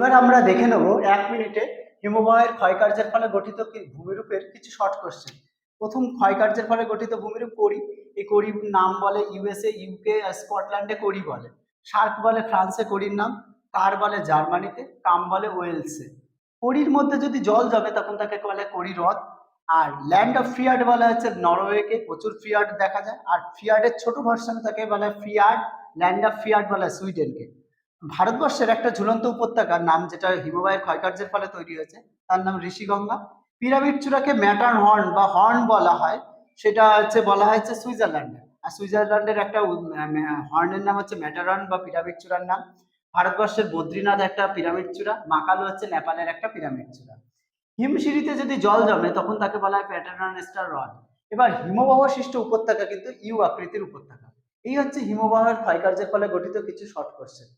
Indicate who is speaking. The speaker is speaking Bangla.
Speaker 1: এবার আমরা দেখে নেব এক মিনিটে হিমবাহের ক্ষয়কার্যের ফলে গঠিত ভূমিরূপের কিছু শর্ট কোশ্চেন প্রথম ক্ষয়কার্যের ফলে গঠিত ভূমিরূপ করি। এই করির নাম বলে ইউএসএ ইউকে স্কটল্যান্ডে করি বলে। শার্ক বলে ফ্রান্সে করির নাম, কার বলে জার্মানিতে, কাম বলে ওয়েলসে। করির মধ্যে যদি জল জমে, তখন তাকে বলে করি হ্রদ। আর ল্যান্ড অফ ফিয়ার্ড বলা হচ্ছে নরওয়েকে, প্রচুর ফিয়ার্ড দেখা যায়। আর ফিয়ার্ডের ছোট ভার্সন তাকে বলে ফিয়ার্ড ল্যান্ড অফ ফিয়ার্ড বলা সুইডেনকে ভারতবর্ষের একটা ঝুলন্ত উপত্যকার নাম যেটা হিমবাহের ক্ষয়কার্যের ফলে তৈরি হয়েছে, তার নাম ঋষিগঙ্গা। পিরামিড চূড়াকে ম্যাটার্ন হর্ন বা হর্ন বলা হয়, সেটা হচ্ছে, বলা হয়েছে সুইজারল্যান্ডে। আর সুইজারল্যান্ডের একটা হর্নের নাম হচ্ছে ম্যাটারন বা পিরামিড চূড়ার নাম। ভারতবর্ষের বদ্রীনাথ একটা পিরামিড চূড়া, মাকালু হচ্ছে নেপালের একটা পিরামিড চূড়া। হিমশিরিতে যদি জল জমে, তখন তাকে বলা হয় প্যাটার্ন স্টার হ্রদ এবার হিমবাহ সৃষ্ট উপত্যকা কিন্তু ইউ আকৃতির উপত্যকা। এই হচ্ছে হিমবাহের ক্ষয়কার্যের ফলে গঠিত কিছু শর্ট কোশ্চেন।